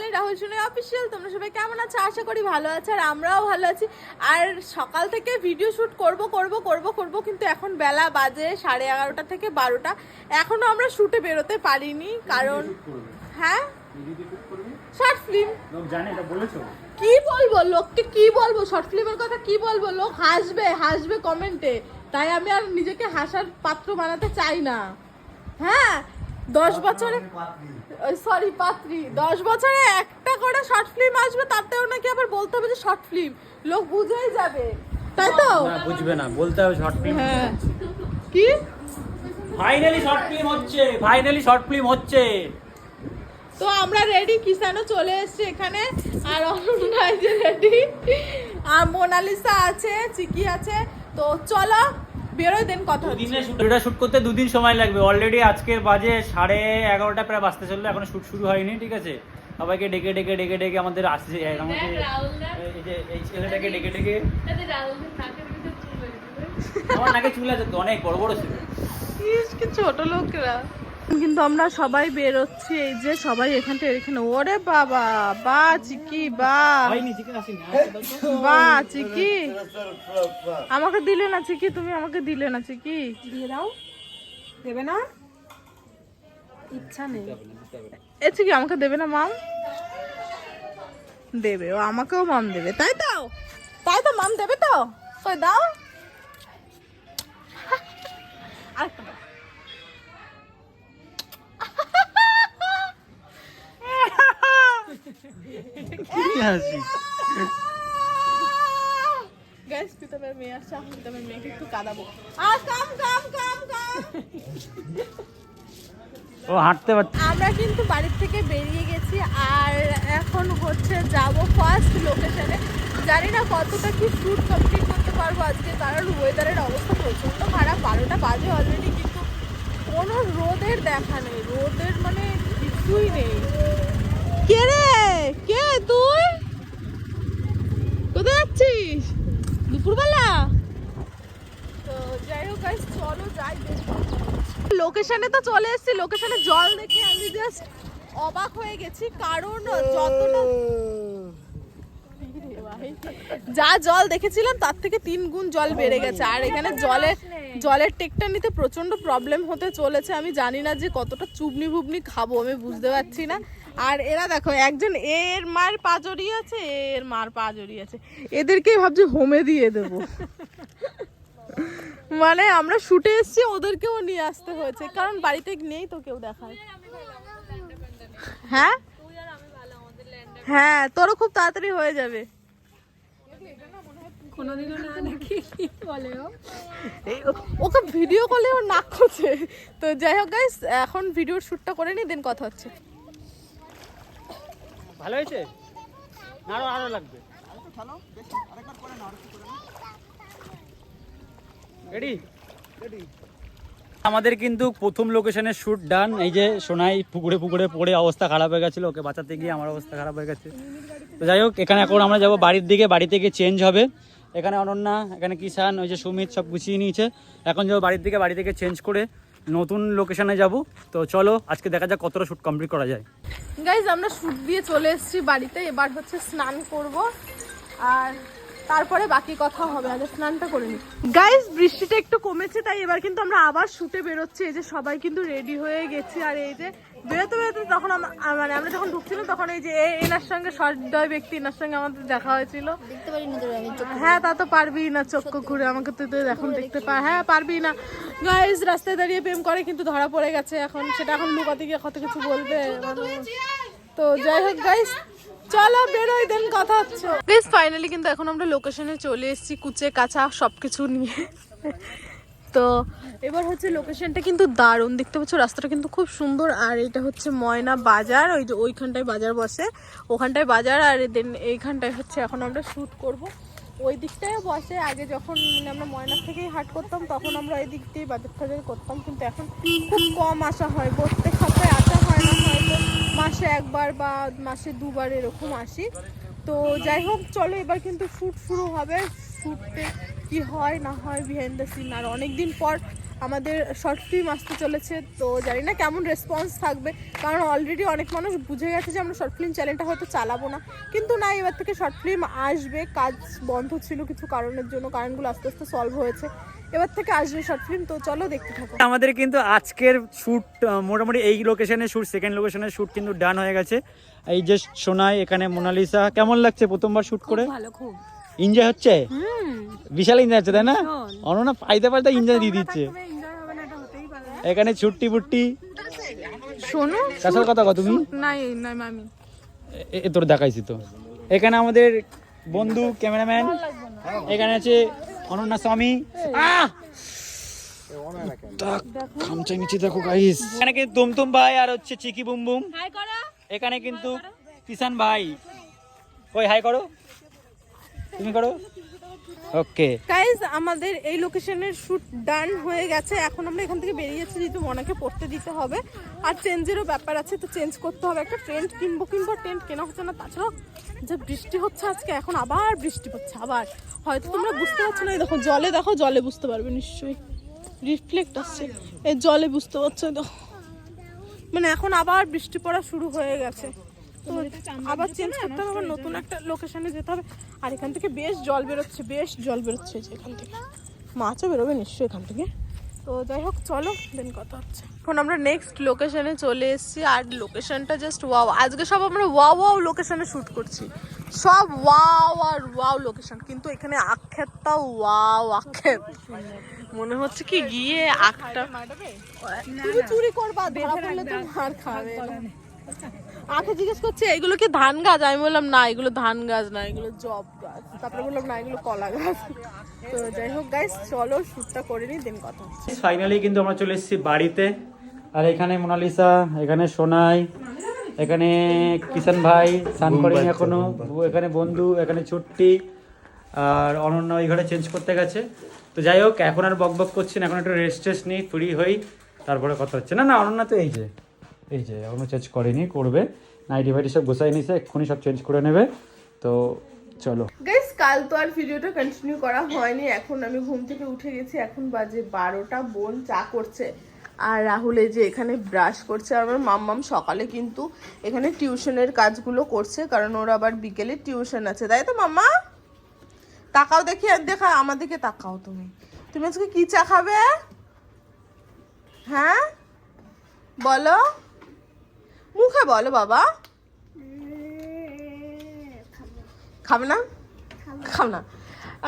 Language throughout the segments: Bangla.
ফাইনালি রাহুল শুনে অফিসিয়াল তোমরা সবাই কেমন আছো? আশা করি ভালো আছো আর আমরাও ভালো আছি। আর সকাল থেকে ভিডিও শ্যুট করব করব করব করব কিন্তু এখন বেলা বাজে সাড়ে এগারোটা থেকে বারোটা। এখনও আমরা শ্যুটে বেরোতে পারিনি কারণ হ্যাঁ? শর্ট ফিল্ম কি বলব? লোককে কি বলব? শর্ট ফিল্মের কথা কি বলব? লোক হাসবে হাসবে কমেন্টে তাই আমি আর নিজেকে হাসার পাত্র বানাতে চাই না। হ্যাঁ? দশ বছরে সরি পাত্রী। দশ বছরে একটা করে শর্ট ফিল্ম আসবে তাতেও নাকি আবার বলতে হবে যে শর্ট ফিল্ম লোক বুঝেই যাবে। তাই তো? বুঝবে না বলতে হবে শর্ট ফিল্ম হ্যাঁ। কি? ফাইনালি শর্ট ফিল্ম হচ্ছে ফাইনালি শর্ট ফিল্ম হচ্ছে। তো আমরা রেডি কিষানও চলে এসেছে এখানে। আর অনন্যা যে রেডি আর মোনালিসা আছে চিকি আছে। তো চলো বেরোয় দেন কথা দিনে ভিডিওটা শুট করতে দুদিন সময় লাগবে। অলরেডি আজকের বাজে সাড়ে এগারোটা প্রায় বাজতে চলল এখনও শুট শুরু হয়নি ঠিক আছে? সবাইকে ডেকে ডেকে ডেকে ডেকে আমাদের আসছে আমাদের এই ছেলেটাকে ডেকে ডেকে। আমার নাকি চুল আছে তো অনেক বড় বড় ছিল। ছোট লোকরা। কিন্তু আমরা সবাই বেরোচ্ছি এই যে সবাই এখান থেকে এখানে। ওরে বাবা বা চিকি বা। বা চিকি। আমাকে দিলে না চিকি তুমি আমাকে দিলে না চিকি। দিয়ে দাও। দেবে না? ইচ্ছা নেই। এ চিকি আমাকে দেবে না মাম? দেবে ও আমাকেও মাম দেবে তাই তো? তাই তো মাম দেবে তো? কই দাও। আরেকটা দাও। গাইস পিতামের মেয়ে আসছে আমি পিতামের মেয়েকে একটু কাঁদাবো। আর কাম কাম কাম কাম। ও হাঁটতে পারছে। আমরা কিন্তু বাড়ির থেকে বেরিয়ে গেছি আর এখন হচ্ছে যাব ফার্স্ট লোকেশনে জানি না কতটা কি শ্যুট কমপ্লিট করতে পারব আজকে কারণ ওয়েদারের অবস্থা প্রচণ্ড খারাপ। বারোটা বাজে অলরেডি কিন্তু কোনো রোদের দেখা নেই। রোদের মানে কিছুই নেই কে রে কে তুই কোথায় যাচ্ছিস দুপুরবেলা তো যাই হোক guys, চলো যাই লোকেশনে তো চলে এসেছি। লোকেশনে জল দেখে আমি জাস্ট অবাক হয়ে গেছি। কারণ যতটা যা জল দেখেছিলাম তার থেকে তিন গুণ জল বেড়ে গেছে। আর এখানে জলে জলের টেকটা নিতে প্রচণ্ড প্রবলেম হতে চলেছে। আমি জানি না যে কতটা চুবনি বুবনি খাব আমি বুঝতে পারছি না। আর এরা দেখো একজন এর মার পা জড়িয়ে আছে এর মার পা জড়িয়ে আছে। এদেরকেই ভাবছি হোমে দিয়ে দেবো। মানে আমরা শুটে এসেছি ওদেরকেও নিয়ে আসতে হয়েছে। কারণ বাড়িতে নেই তো কেউ দেখায় হ্যাঁ? হ্যাঁ তোরও খুব তাড়াতাড়ি হয়ে যাবে। ওকে ভিডিও কলে ওর নাক করছে তো যাই হোক গাইস এখন ভিডিওর শ্যুটটা করে নি দেন কথা হচ্ছে। ভালো হয়েছে? না আরও আরও লাগবে। রেডি আমাদের কিন্তু প্রথম লোকেশনের শুট ডান এই যে সোনাই পুকুরে পুকুরে পড়ে অবস্থা খারাপ হয়ে গেছিল ওকে বাঁচাতে গিয়ে আমার অবস্থা খারাপ হয়ে গেছে। তো যাই হোক এখানে এখন আমরা যাব বাড়ির দিকে বাড়ি থেকে চেঞ্জ হবে। এখানে অনন্যা এখানে কিষান ওই যে সুমিত সব গুছিয়ে নিয়েছে। এখন যাব বাড়ির দিকে বাড়ি থেকে চেঞ্জ করে নতুন লোকেশনে যাব। তো চলো আজকে দেখা যাক কতটা শুট কমপ্লিট করা যায়। গাইজ আমরা শুট দিয়ে চলে এসেছি বাড়িতে। এবার হচ্ছে স্নান করব। আর তারপরে বাকি কথা হবে আগে স্নানটা করে নি গাইজ বৃষ্টিটা একটু কমেছে তাই এবার কিন্তু আমরা আবার শুটে বেরোচ্ছি। এই যে সবাই কিন্তু রেডি হয়ে গেছি আর এই যে বেরোতে বেরোতে তখন মানে আমরা যখন ঢুকছিলাম তখন এই যে এনার সঙ্গে সদয় ব্যক্তি এনার সঙ্গে আমাদের দেখা হয়েছিল। হ্যাঁ তা তো পারবি না চক্ষু ঘুরে আমাকে তুই তো এখন দেখতে পা হ্যাঁ পারবি না। গাইজ রাস্তায় দাঁড়িয়ে প্রেম করে কিন্তু ধরা পড়ে গেছে এখন। সেটা এখন লুকাতে গিয়ে কত কিছু বলবে। তো যাই হোক গাইজ চলো, বেরোই দেন কথা হচ্ছে। গাইজ ফাইনালি কিন্তু এখন আমরা লোকেশনে চলে এসেছি, কুচে, কাঁচা সব কিছু নিয়ে। তো এবার হচ্ছে লোকেশনটা কিন্তু দারুণ। দেখতে পাচ্ছ, রাস্তাটা কিন্তু খুব সুন্দর। আর এটা হচ্ছে ময়না বাজার, ওই যে ওইখানটায় বাজার বসে। ওখানটায় বাজার, আর দেন এইখানটায় হচ্ছে এখন আমরা শ্যুট করব। ওই দিকটায় বসে, আগে যখন আমরা ময়নার থেকেই হাট করতাম, তখন আমরা এই দিক দিয়ে বাজার টাজার করতাম। কিন্তু এখন খুব কম আসা হয়, প্রত্যেক সপ্তাহে মাসে একবার বা মাসে দুবার এরকম আসি। তো যাই হোক, চলো এবার কিন্তু শ্যুট শুরু হবে। শ্যুটে কি হয়, না হয় বিহাইন্ড দ্য সিন আর অনেক দিন পর আমাদের শর্ট ফিল্ম আসতে চলেছে, তো জানি না কেমন রেসপন্স থাকবে। কারণ অলরেডি অনেক মানুষ বুঝে গেছে যে আমরা শর্ট ফিল্ম চ্যানেলটা হয়তো চালাবো না। কিন্তু না, এবার থেকে শর্ট ফিল্ম আসবে। কাজ বন্ধ ছিল কিছু কারণের জন্য, কারণগুলো আস্তে আস্তে সলভ হয়েছে। এবার থেকে আসবে শর্ট ফিল্ম তো চলো দেখতে থাকো। আমাদের কিন্তু আজকের শ্যুট মোটামুটি এই লোকেশনে শ্যুট সেকেন্ড লোকেশনের শ্যুট কিন্তু ডান হয়ে গেছে। এই যে সোনাই এখানে মোনালিসা কেমন লাগছে প্রথমবার শ্যুট করে? ভালো খুব। এনজয় হচ্ছে? বিশাল এনজয় হচ্ছে তাই না। অননা পাইতে পাইতে এনজয় দিয়ে দিচ্ছে। এনজয় হবে না এটা হতেই পারে। না। এখানে ছুট্টি বুট্টি শোনো কাছাল কথা কত তুমি? নাই নাই মামি। এ তোর দেখাইছি তো। এখানে আমাদের বন্ধু ক্যামেরাম্যান। এখানে আছে অনন্যা স্বামী। আহ! তা খামচা নিচে দেখো গাইস এখানে কিন্তু তুমতুম ভাই আর হচ্ছে চিকি বুম বুম। এখানে কিন্তু কিষান ভাই। ওই হাই করো। তুমি করো। ওকে। গাইজ আমাদের এই লোকেশনের শ্যুট ডান হয়ে গেছে। এখন আমরা এখান থেকে বেরিয়ে যাচ্ছি যেহেতু মনাকে পড়তে দিতে হবে। আর চেঞ্জেরও ব্যাপার আছে তো চেঞ্জ করতে হবে। একটা টেন্ট কিনবো কিনবো টেন্ট কেনা হচ্ছে না তাছাড়াও যে বৃষ্টি হচ্ছে আজকে এখন আবার বৃষ্টি হচ্ছে আবার। হয়তো তোমরা বুঝতে পারছ না এই দেখো জলে দেখো জলে বুঝতে পারবে নিশ্চয়ই। রিফ্লেক্ট আসছে। এই জলে বুঝতে পারছ দেখো। মানে এখন আবার বৃষ্টি পড়া শুরু হয়ে গেছে। তো আবার চেঞ্জ করতে হবে আবার নতুন একটা লোকেশনে যেতে হবে। আর এখান থেকে বেশ জল বেরোচ্ছে বেশ জল বেরোচ্ছে যে এখান থেকে। মাছও বেরোবে নিশ্চয়ই এখান থেকে। তো যাই হোক চলো দেন কথা হচ্ছে। এখন আমরা নেক্সট লোকেশনে চলে এসেছি আর লোকেশনটা জাস্ট ওয়াও আজকে সব আমরা ওয়াও ওয়াও লোকেশনে শ্যুট করছি। সব ওয়াও আর ওয়াও লোকেশন কিন্তু এখানে আক্ষেপটাও ওয়াও আক্ষেপ। মনে হচ্ছে কি গিয়ে আখটা তুমি চুরি করবা ধরা পড়লে তো মার খাবে। আগে জিজ্ঞেস করছে এগুলো কি ধান গাছ? আমি বললাম না এগুলো ধান গাছ না এগুলো জব। তারপরে বললাম না এগুলো কলা গাছ। তো যাই হোক গাইস চলো শ্যুটটা করে নি দেন কথা ফাইনালি কিন্তু আমরা চলে এসেছি বাড়িতে। আর এখানে মোনালিসা এখানে সোনাই এখানে কিষান ভাই স্নান করেনি এখনও। এখানে বন্ধু এখানে ছুট্টি আর অনন্য ওই ঘরে চেঞ্জ করতে গেছে। তো যাই হোক এখন আর বক বক করছি না এখন একটু রেস্ট টেস্ট নিই ফ্রি হই তারপরে কথা হচ্ছে। না না অনন্য তো এই যে এই যে এখনও চেঞ্জ করেনি করবে। নাইটি ফাইটি সব গোছাই নিছে এক্ষুনি সব চেঞ্জ করে নেবে। তো চলো। গাইস কাল তো আর ভিডিওটা কন্টিনিউ করা হয়নি। এখন আমি ঘুম থেকে উঠে গেছি। এখন বাজে বারোটা, বোন চা করছে। আর রাহুল এই যে এখানে ব্রাশ করছে। আর আমার মাম্মাম সকালে কিন্তু এখানে টিউশনের কাজগুলো করছে। কারণ ওর আবার বিকেলে টিউশন আছে। তাই তো, মাম্মা? তাকাও দেখি আর দেখা। আমার দিকে তাকাও তুমি। তুমি আজকে কি চা খাবে? হ্যাঁ? বলো। মুখে বলো, বাবা। খাবে না? খাও না।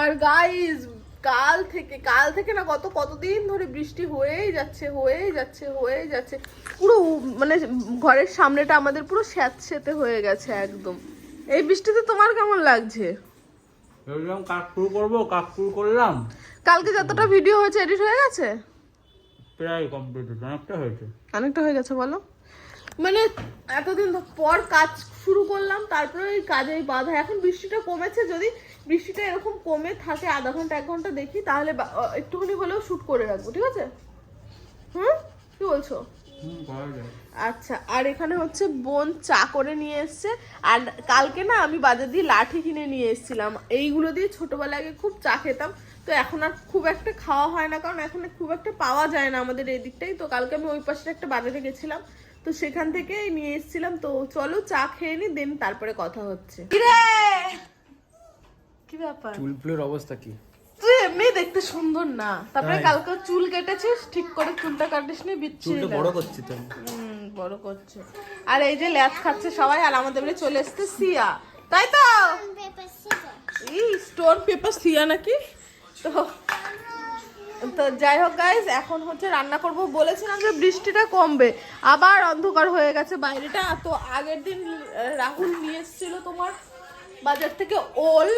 আর গাইজ কাল থেকে কাল থেকে না কত কতদিন ধরে বৃষ্টি হয়েই যাচ্ছে হয়েই যাচ্ছে হয়েই যাচ্ছে। পুরো মানে ঘরের সামনেটা আমাদের পুরো স্যাঁতসেতে হয়ে গেছে একদম। এই বৃষ্টিতে তোমার কেমন লাগছে? ভেবেছিলাম কাক শুরু করব কাক শুরু করলাম। কালকে যতটা ভিডিও হয়েছে এডিট হয়ে গেছে? প্রায় কমপ্লিট অনেকটা হয়েছে। অনেকটা হয়ে গেছে বলো। মানে এতদিন পর কাজ শুরু করলাম তারপরে ওই কাজে বাধা। এখন বৃষ্টিটা কমেছে যদি বৃষ্টিটা এরকম কমে থাকে আধা ঘণ্টা এক ঘণ্টা দেখি তাহলে একটুখানি হলেও শুট করে রাখব ঠিক আছে? হুম? কি বলছো? আচ্ছা আর এখানে হচ্ছে বোন চা করে নিয়ে এসছে আর কালকে না আমি বাজার দিয়ে লাঠি কিনে নিয়ে এসেছিলাম। এইগুলো দিয়ে ছোটবেলায় আগে খুব চা খেতাম। তো এখন আর খুব একটা খাওয়া হয় না কারণ এখন খুব একটা পাওয়া যায় না আমাদের এই দিকটাই তো কালকে আমি ওই পাশে একটা বাজারে গেছিলাম তো সেখান থেকে নিয়ে এসেছিলাম। তো চলো চা খেয়ে নি দেন তারপরে কথা হচ্ছে। কি ব্যাপার? চুলফুলের অবস্থা কি? তুই এমনি দেখতে সুন্দর না। তারপরে কালকে চুল কেটেছিস ঠিক করে চুলটা কাটিস নি বিচ্ছিরি লাগে। করছি তো। হুম, বড় করছে। আর এই যে ল্যাচ খাচ্ছে সবাই আর আমাদের বাড়ি চলে এসছে সিয়া। তাই তো? এই স্টোন পেপার সিয়া নাকি? তো তো যাই হোক গাইজ এখন হচ্ছে রান্না করব। বলেছিলাম যে বৃষ্টিটা কমবে, আবার অন্ধকার হয়ে গেছে বাইরেটা। তো আগের দিন রাহুল নিয়ে এসেছিল তোমার বাজার থেকে ওল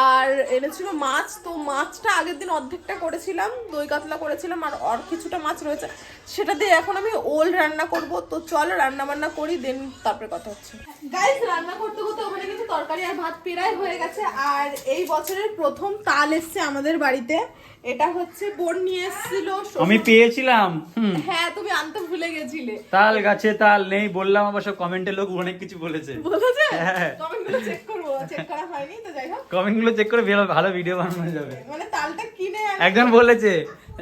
আর এনেছিল মাছ। তো মাছটা আগের দিন অর্ধেকটা করেছিলাম দই কাতলা করেছিলাম আর আর কিছুটা মাছ রয়েছে। সেটা দিয়ে এখন আমি ওল রান্না করব। তো চলো রান্না বান্না করি দেন তারপরে কথা হচ্ছে। গাইস রান্না করতে করতে ওখানে কিন্তু তরকারি আর ভাত পেরাই হয়ে গেছে। আর এই বছরের প্রথম তাল এসছে আমাদের বাড়িতে। এটা হচ্ছে বোন নিয়ে এসেছিল আমি পেয়েছিলাম হ্যাঁ তুমি আনতে ভুলে গেছিলে। তাল গাছে তাল নেই বললাম আবার সব কমেন্টে লোক অনেক কিছু বলেছে। বলেছে? হ্যাঁ। কমেন্টগুলো চেক করব। চেক করা হয়নি তো যাই হোক। কমেন্টগুলো চেক করে ভালো ভালো ভিডিও বানানো যাবে। মানে তালটা কিনে একজন বলেছে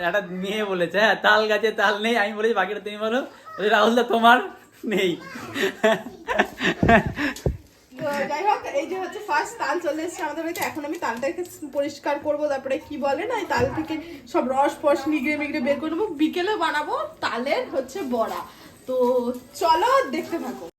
একটা মেয়ে বলেছে হ্যাঁ তাল গাছে তাল নেই আমি বলেছি বাকিটা তুমি বলো। বলছি রাহুল দা তোমার নেই। যাই হোক এই যে হচ্ছে ফার্স্ট তাল চলে এসেছে আমাদের বাড়িতে। এখন আমি তালটাকে পরিষ্কার করব তারপরে কি বলে না এই তাল থেকে সব রস ফস নিগড়ে মিগড়ে বের করে নেব। বিকেলে বানাবো তালের হচ্ছে বড়া। তো চলো দেখতে থাকো।